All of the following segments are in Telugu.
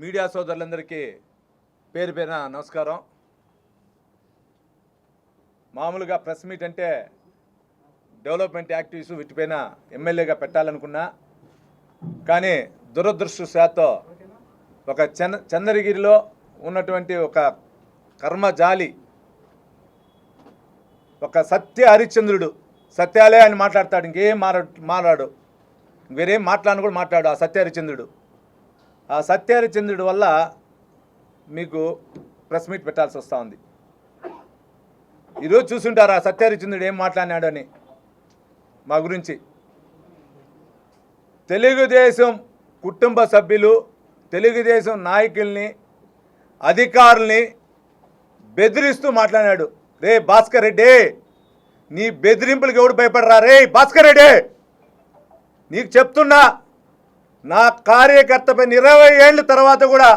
మీడియా సోదరులందరికీ పేరు పేరున నమస్కారం. మామూలుగా ప్రెస్ మీట్ అంటే డెవలప్మెంట్ యాక్టివ్స్ వీటిపైన ఎమ్మెల్యేగా పెట్టాలనుకున్నా కానీ దురదృష్టశాతో ఒక చంద చంద్రగిరిలో ఉన్నటువంటి ఒక కర్మజాలి ఒక సత్య హరిశ్చంద్రుడు సత్యాలే అని మాట్లాడతాడు ఇంకేం మాట్లాడు వేరేం మాట్లాడిన కూడా మాట్లాడు ఆ సత్య హరిశ్చంద్రుడు. ఆ సత్య వల్ల మీకు ప్రెస్ మీట్ పెట్టాల్సి వస్తూ ఉంది. ఈరోజు చూసుంటారు ఆ ఏం మాట్లాడినాడు అని మా గురించి. తెలుగుదేశం కుటుంబ సభ్యులు తెలుగుదేశం నాయకుల్ని అధికారుల్ని బెదిరిస్తూ మాట్లాడాడు. రే భాస్కర్ రెడ్డి నీ బెదిరింపులకు ఎవడు భయపడరా? రే భాస్కర్ రెడ్డి నీకు చెప్తున్నా. నా కార్యకర్తపై ఇరవై ఏళ్ళ తర్వాత కూడా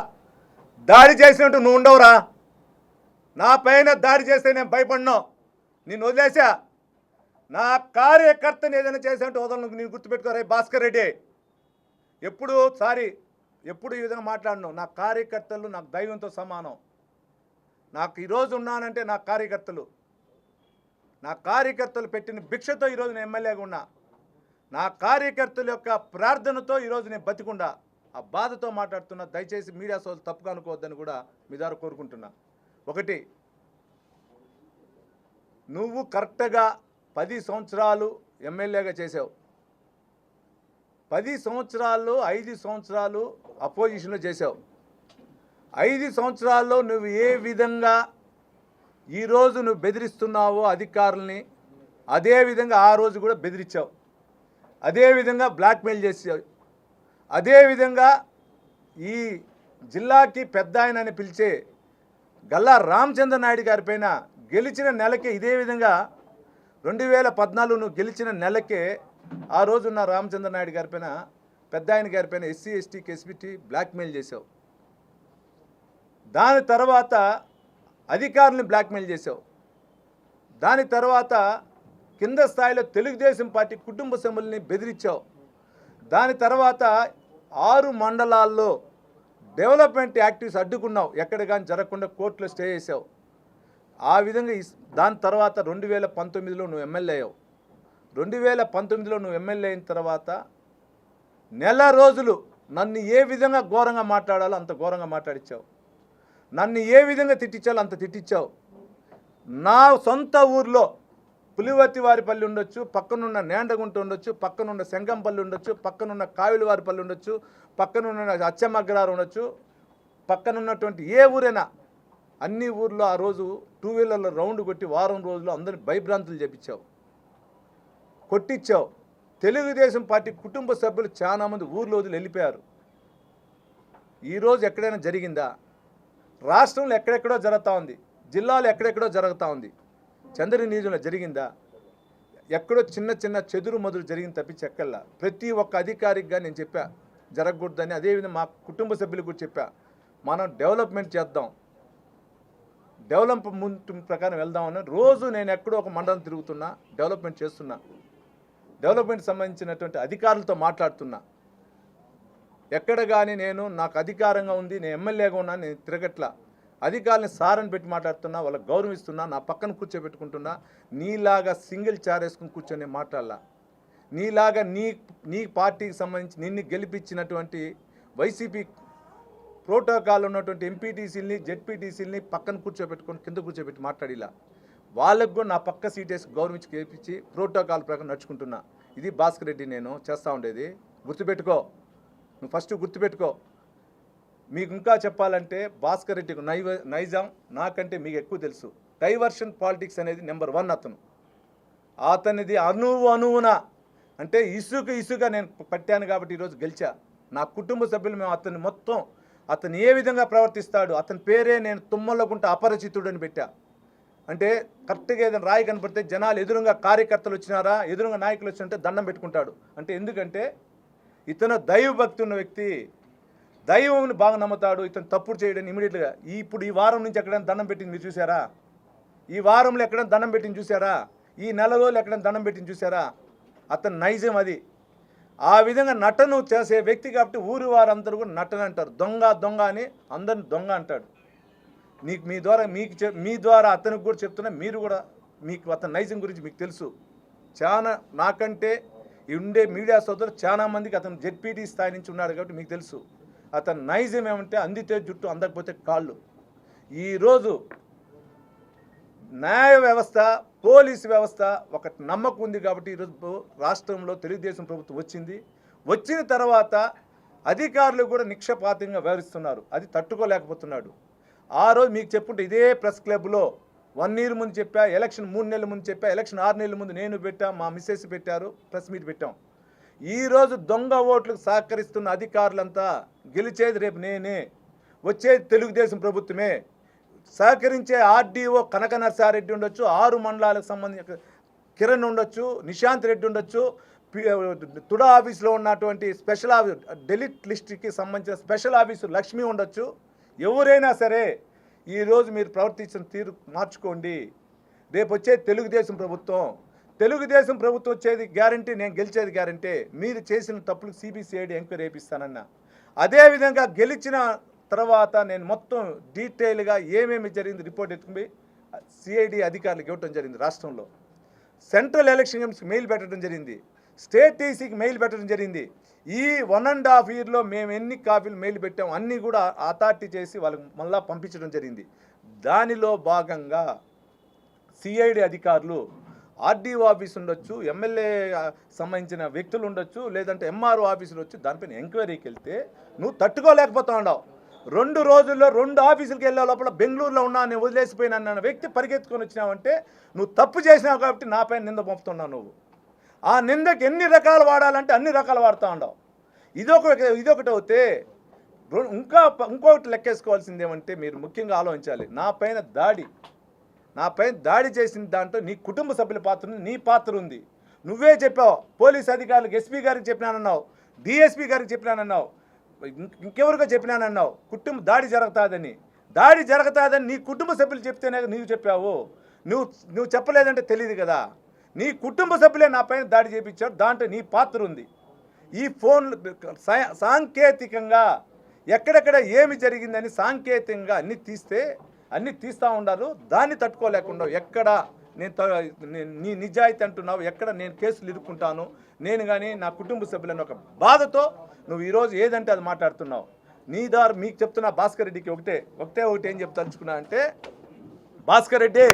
దాడి చేసినట్టు నువ్వు ఉండవురా. నా పైన దాడి చేస్తే నేను భయపడినా. నిన్ను వదిలేసా నా కార్యకర్తని ఏదైనా చేసినట్టు వదలను నేను గుర్తుపెట్టుకోరా భాస్కర్ రెడ్డి. ఎప్పుడు సారీ ఎప్పుడు ఈ విధంగా మాట్లాడను. నా కార్యకర్తలు నాకు దైవంతో సమానం. నాకు ఈరోజు ఉన్నానంటే నా కార్యకర్తలు. నా కార్యకర్తలు పెట్టిన భిక్షతో ఈరోజు నేను ఎమ్మెల్యేగా ఉన్నా. నా కార్యకర్తల యొక్క ప్రార్థనతో ఈరోజు నేను బతికుండా. ఆ బాధతో మాట్లాడుతున్నా దయచేసి మీడియా సోదరులు తప్పుగా అనుకోవద్దని కూడా మీ ద్వారా కోరుకుంటున్నా. ఒకటి నువ్వు కరెక్ట్గా పది సంవత్సరాలు ఎమ్మెల్యేగా చేసావు. పది సంవత్సరాల్లో ఐదు సంవత్సరాలు అపోజిషన్లో చేసావు. ఐదు సంవత్సరాల్లో నువ్వు ఏ విధంగా ఈరోజు నువ్వు బెదిరిస్తున్నావో అధికారుల్ని అదే విధంగా ఆ రోజు కూడా బెదిరించావు. అదేవిధంగా బ్లాక్మెయిల్ చేసావు అదేవిధంగా ఈ జిల్లాకి పెద్ద ఆయన అని పిలిచే గల్లా రామచంద్ర నాయుడు గారి పైన గెలిచిన నెలకే ఇదే విధంగా రెండు వేల పద్నాలుగును గెలిచిన నెలకే ఆ రోజున్న రామచంద్ర నాయుడు గారి పైన పెద్ద ఆయన గారి పైన ఎస్సీ ఎస్టీ ఎస్బిటి బ్లాక్మెయిల్ చేసావు దాని తర్వాత అధికారులను బ్లాక్మెయిల్ చేసావు దాని తర్వాత కింద స్థాయిలో తెలుగుదేశం పార్టీ కుటుంబ సభ్యుల్ని బెదిరించావు. దాని తర్వాత ఆరు మండలాల్లో డెవలప్మెంట్ యాక్టివ్స్ అడ్డుకున్నావు. ఎక్కడ కానీ జరగకుండా కోర్టులో స్టే చేసావు. ఆ విధంగా దాని తర్వాత రెండు వేల పంతొమ్మిదిలో నువ్వు ఎమ్మెల్యే అయ్యావు. రెండు వేల పంతొమ్మిదిలో నువ్వు ఎమ్మెల్యే అయిన తర్వాత నెల రోజులు నన్ను ఏ విధంగా ఘోరంగా మాట్లాడాలో అంత ఘోరంగా మాట్లాడించావు నన్ను ఏ విధంగా తిట్టించాలో అంత తిట్టించావు. నా సొంత ఊర్లో పులివర్తివారిపల్లి ఉండొచ్చు పక్కనున్న నేండగుంట ఉండొచ్చు పక్కనున్న శంకంపల్లి ఉండొచ్చు పక్కనున్న కావిలి వారిపల్లి ఉండొచ్చు పక్కనున్న అచ్చమగ్రారు ఉండొచ్చు. పక్కనున్నటువంటి ఏ ఊరైనా అన్ని ఊర్లో ఆ రోజు టూ వీలర్లో రౌండ్ కొట్టి వారం రోజులు అందరిని భయభ్రాంతులు చేపించావు. కొట్టించావు తెలుగుదేశం పార్టీ కుటుంబ సభ్యులు చాలామంది ఊర్లో వదిలి వెళ్ళిపోయారు. ఈరోజు ఎక్కడైనా జరిగిందా? రాష్ట్రంలో ఎక్కడెక్కడో జరుగుతూ ఉంది. జిల్లాలో ఎక్కడెక్కడో జరుగుతూ ఉంది. చంద్రగిరి నియోజకవర్గంలో జరిగిందా? ఎక్కడో చిన్న చిన్న చెదురు మదురు జరిగింది తప్పించి ఎక్కల్లా? ప్రతి ఒక్క అధికారిగా నేను చెప్పా జరగకూడదని. అదేవిధంగా మా కుటుంబ సభ్యులకు కూడా చెప్పా మనం డెవలప్మెంట్ చేద్దాం. డెవలప్మెంట్ ప్రకారం వెళ్దామని రోజు నేను ఎక్కడో ఒక మండలం తిరుగుతున్నా డెవలప్మెంట్ చేస్తున్నా. డెవలప్మెంట్ సంబంధించినటువంటి అధికారులతో మాట్లాడుతున్నా. ఎక్కడ కానీ నేను నాకు అధికారంగా ఉంది నేను ఎమ్మెల్యేగా ఉన్నా నేను తిరగట్లా. అధికారులని సారని పెట్టి మాట్లాడుతున్నా వాళ్ళకి గౌరవిస్తున్నా నా పక్కన కూర్చోబెట్టుకుంటున్నా నీలాగా సింగిల్ చార్ వేసుకుని కూర్చొని మాట్లాడాల. నీలాగా నీ నీ పార్టీకి సంబంధించి నిన్ను గెలిపించినటువంటి వైసీపీ ప్రోటోకాల్ ఉన్నటువంటి ఎంపీటీసీలని జెడ్పీటీసీలని పక్కన కూర్చోబెట్టుకొని కింద కూర్చోబెట్టి మాట్లాడిలా. వాళ్ళకు కూడా నా పక్క సీట్ వేసి గౌరవించి గెలిపించి ప్రోటోకాల్ ప్రకారం నడుచుకుంటున్నా. ఇది భాస్కర్ రెడ్డి నేను చేస్తూ ఉండేది. గుర్తుపెట్టుకో. నువ్వు ఫస్ట్ గుర్తుపెట్టుకో. మీకు ఇంకా చెప్పాలంటే భాస్కర్ రెడ్డికి నైవ నైజాం నాకంటే మీకు ఎక్కువ తెలుసు. డైవర్షన్ పాలిటిక్స్ అనేది నెంబర్ వన్ అతను. అతనిది అనువు అనువున. అంటే ఇసుక ఇసుక నేను పట్టాను కాబట్టి ఈరోజు గెలిచా. నా కుటుంబ సభ్యులు మేము అతన్ని మొత్తం అతను ఏ విధంగా ప్రవర్తిస్తాడు అతని పేరే నేను తుమ్మలకుంట అపరిచితుడు అని పెట్టా. అంటే కరెక్ట్గా ఏదైనా రాయి కనపడితే జనాలు ఎదురుగా కార్యకర్తలు వచ్చినారా ఎదురుగా నాయకులు వచ్చినట్టే దండం పెట్టుకుంటాడు. అంటే ఎందుకంటే ఇతను దైవభక్తి ఉన్న వ్యక్తి దైవంని బాగా నమ్ముతాడు ఇతను తప్పుడు చేయడం ఇమీడియట్గా. ఇప్పుడు ఈ వారం నుంచి ఎక్కడైనా దండం పెట్టింది మీరు చూసారా ఈ వారంలో ఎక్కడైనా దండం పెట్టింది చూసారా ఈ నెల రోజులు ఎక్కడైనా దండం పెట్టింది చూసారా అతను నైజం అది. ఆ విధంగా నటను చేసే వ్యక్తి కాబట్టి ఊరి వారందరూ కూడా నటన అంటారు. దొంగ దొంగ అని అందరిని దొంగ అంటాడు. నీకు మీ ద్వారా మీకు మీ ద్వారా అతనికి కూడా చెప్తున్నా మీరు కూడా మీకు అతని నైజం గురించి మీకు తెలుసు. చాలా నాకంటే ఈ ఉండే మీడియా సోదరులు చాలా మందికి అతను జెడ్పీటీ స్థాయి నుంచి ఉన్నాడు కాబట్టి మీకు తెలుసు. అతని నైజం ఏమంటే అందితే జుట్టు అందకపోతే కాళ్ళు. ఈరోజు న్యాయ వ్యవస్థ పోలీసు వ్యవస్థ ఒక నమ్మకం ఉంది కాబట్టి ఈరోజు రాష్ట్రంలో తెలుగుదేశం ప్రభుత్వం వచ్చింది. వచ్చిన తర్వాత అధికారులు కూడా నిక్షపాతంగా వ్యవహరిస్తున్నారు. అది తట్టుకోలేకపోతున్నాడు. ఆ రోజు మీకు చెప్పుంటే ఇదే ప్రెస్ క్లబ్లో వన్ ఇయర్ ముందు చెప్పా ఎలక్షన్ మూడు నెలల ముందు చెప్పా ఎలక్షన్ ఆరు నెలల ముందు నేను పెట్టా మా మిస్సెస్ పెట్టారు ప్రెస్ మీట్ పెట్టాం. ఈరోజు దొంగ ఓట్లకు సహకరిస్తున్న అధికారులంతా గెలిచేది రేపు నేనే. వచ్చేది తెలుగుదేశం ప్రభుత్వమే. సహకరించే ఆర్డీఓ కనక నరసారెడ్డి ఉండొచ్చు ఆరు మండలాలకు సంబంధించిన కిరణ్ ఉండొచ్చు నిశాంత్ రెడ్డి ఉండొచ్చు. పి- తుడా ఆఫీస్లో ఉన్నటువంటి స్పెషల్ ఆఫీస్ డెలిట్ లిస్ట్కి సంబంధించిన స్పెషల్ ఆఫీసు లక్ష్మి ఉండొచ్చు. ఎవరైనా సరే ఈరోజు మీరు ప్రవర్తించిన తీరు మార్చుకోండి. రేపు వచ్చే తెలుగుదేశం ప్రభుత్వం. తెలుగుదేశం ప్రభుత్వం వచ్చేది గ్యారంటీ నేను గెలిచేది గ్యారంటీ. మీరు చేసిన తప్పులు సిబిసిఐడి ఎంక్వైరీ వేపిస్తానన్న అదేవిధంగా గెలిచిన తర్వాత నేను మొత్తం డీటెయిల్గా ఏమేమి జరిగింది రిపోర్ట్ ఎత్తుకుపోయి సిఐడి అధికారులకు ఇవ్వటం జరిగింది రాష్ట్రంలో. సెంట్రల్ ఎలక్షన్ కమిషన్కి మెయిల్ పెట్టడం జరిగింది. స్టేట్ టీసీకి మెయిల్ పెట్టడం జరిగింది. ఈ వన్ అండ్ హాఫ్ ఇయర్లో మేము ఎన్ని కాపీలు మెయిల్ పెట్టాము అన్నీ కూడా అథారిటీ చేసి వాళ్ళకి మళ్ళీ పంపించడం జరిగింది. దానిలో భాగంగా సిఐడి అధికారులు ఆర్డీఓ ఆఫీస్ ఉండొచ్చు ఎమ్మెల్యే సంబంధించిన వ్యక్తులు ఉండొచ్చు లేదంటే ఎంఆర్ఓ ఆఫీసులు వచ్చి దానిపైన ఎంక్వైరీకి వెళ్తే నువ్వు తట్టుకోలేకపోతా ఉండవు. రెండు రోజుల్లో రెండు ఆఫీసులకు వెళ్ళే లోపల బెంగళూరులో ఉన్నా నేను వదిలేసిపోయినా అన్న వ్యక్తి పరిగెత్తుకొని వచ్చినావంటే నువ్వు తప్పు చేసినావు కాబట్టి నాపైన నింద పంపుతున్నావు నువ్వు. ఆ నిందకి ఎన్ని రకాలు వాడాలంటే అన్ని రకాలు వాడుతూ ఉండవు. ఇదొక ఇదొకటి అవుతే ఇంకా ఇంకొకటి లెక్కేసుకోవాల్సింది ఏమంటే మీరు ముఖ్యంగా ఆలోచించాలి. నా పైన దాడి నాపై దాడి చేసిన దాంట్లో నీ కుటుంబ సభ్యుల పాత్ర నీ పాత్ర ఉంది. నువ్వే చెప్పావు పోలీస్ అధికారులకు ఎస్పీ గారికి చెప్పినానన్నావు డిఎస్పీ గారికి చెప్పినానన్నావు ఇంకెవరికో చెప్పినానన్నావు కుటుంబ దాడి జరుగుతుందని. దాడి జరుగుతుందని నీ కుటుంబ సభ్యులు చెప్తేనే నీవు చెప్పావు. నువ్వు నువ్వు చెప్పలేదంటే తెలియదు కదా. నీ కుటుంబ సభ్యులే నా పైన దాడి చేయించారు దాంట్లో నీ పాత్ర ఉంది. ఈ ఫోన్ సాంకేతికంగా ఎక్కడెక్కడ ఏమి జరిగిందని సాంకేతికంగా అన్ని తీస్తే అన్నీ తీస్తూ ఉండారు దాన్ని తట్టుకోలేకుండా ఎక్కడ నేను నీ నిజాయితీ అంటున్నావు ఎక్కడ నేను కేసులు ఇరుక్కుంటాను నేను కానీ నా కుటుంబ సభ్యులను ఒక బాధతో నువ్వు ఈరోజు ఏదంటే అది మాట్లాడుతున్నావు. నీ దారు మీకు చెప్తున్నా భాస్కర్ రెడ్డికి ఒకటే ఒకటే ఒకటి ఏం చెప్తలుచుకున్నా అంటే భాస్కర్ రెడ్డి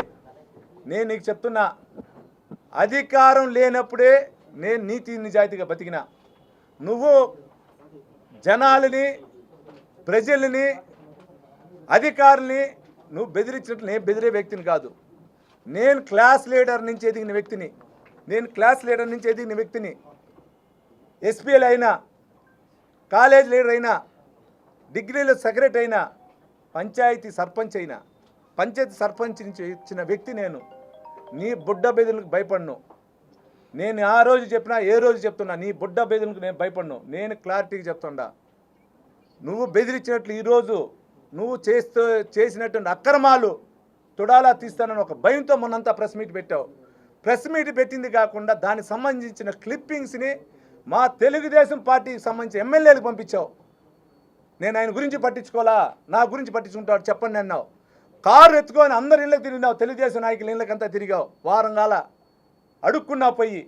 నేను నీకు చెప్తున్నా అధికారం లేనప్పుడే నేను నీతి నిజాయితీగా బతికినా. నువ్వు జనాలని ప్రజల్ని అధికారుల్ని నువ్వు బెదిరించినట్లు నేను బెదిరే వ్యక్తిని కాదు. నేను క్లాస్ లీడర్ నుంచి ఎదిగిన వ్యక్తిని. నేను క్లాస్ లీడర్ నుంచి ఎదిగిన వ్యక్తిని. ఎస్పీఎల్ అయినా కాలేజ్ లీడర్ అయినా డిగ్రీలో సెక్రటరీ అయినా పంచాయతీ సర్పంచ్ అయినా పంచాయతీ సర్పంచ్ నుంచి ఇచ్చిన వ్యక్తి నేను. నీ బుడ్డ బెదులకు భయపడను. నేను ఆ రోజు చెప్పినా ఏ రోజు చెప్తున్నా నీ బుడ్డ బెదులకు నేను భయపడను. నేను క్లారిటీగా చెప్తుండా. నువ్వు బెదిరించినట్లు ఈరోజు నువ్వు చేస్తూ చేసినటువంటి అక్రమాలు తుడాలా తీస్తానని ఒక భయంతో మొన్నంతా ప్రెస్ మీట్ పెట్టావు. ప్రెస్ మీట్ పెట్టింది కాకుండా దానికి సంబంధించిన క్లిప్పింగ్స్ని మా తెలుగుదేశం పార్టీకి సంబంధించి ఎమ్మెల్యేలకు పంపించావు. నేను ఆయన గురించి పట్టించుకోవాలా? నా గురించి పట్టించుకుంటాడు చెప్పండి అన్నావు. కారు ఎత్తుకొని అందరి ఇళ్ళకి తిరిగినావు. తెలుగుదేశం నాయకుల ఇళ్ళకంతా తిరిగావు. వారం కాల అడుక్కున్నా పోయి